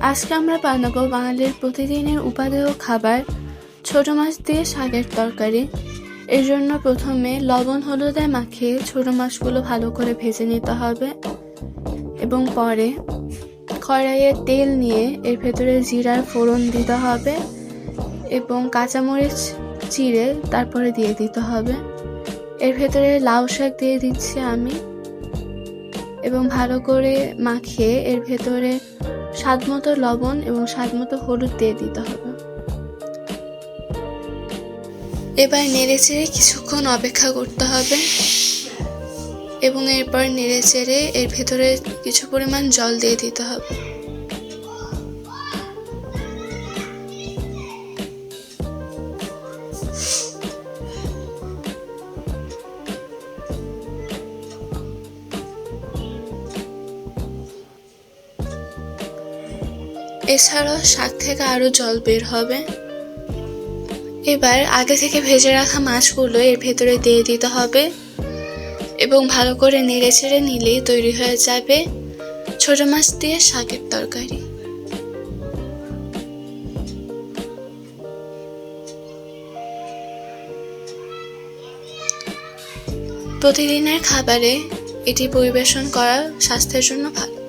আজকে আমরা বানাবো বাঙালির প্রতিদিনের উপাদেয় খাবার ছোট মাছ দিয়ে শাকের তরকারি। এর জন্য প্রথমে লবণ, হলুদে মাখিয়ে ছোট মাছগুলো ভালো করে ভেজে নিতে হবে। এবং পরে কড়াইয়ে তেল নিয়ে এর ভেতরে জিরার ফোড়ন দিতে হবে এবং কাঁচামরিচ চিড়ে তারপরে দিয়ে দিতে হবে। এর ভেতরে লাউ শাক দিয়ে দিচ্ছি আমি। এবং ভালো করে মাখিয়ে এর ভেতরে স্বাদ মতো লবণ এবং স্বাদ মতো হলুদ দিয়ে দিতে হবে। এবার নেড়ে চেড়ে কিছুক্ষণ অপেক্ষা করতে হবে এবং এরপর নেড়ে চেড়ে এর ভেতরে কিছু পরিমাণ জল দিয়ে দিতে হবে। এছাড়াও শাক থেকে আরও জল বের হবে। এবার আগে থেকে ভেজে রাখা মাছগুলো এর ভেতরে দিয়ে দিতে হবে এবং ভালো করে নেড়ে ছেড়ে নিলেই তৈরি হয়ে যাবে ছোট মাছ দিয়ে শাকের তরকারি। প্রতিদিনের খাবারে এটি পরিবেশন করা স্বাস্থ্যের জন্য ভালো।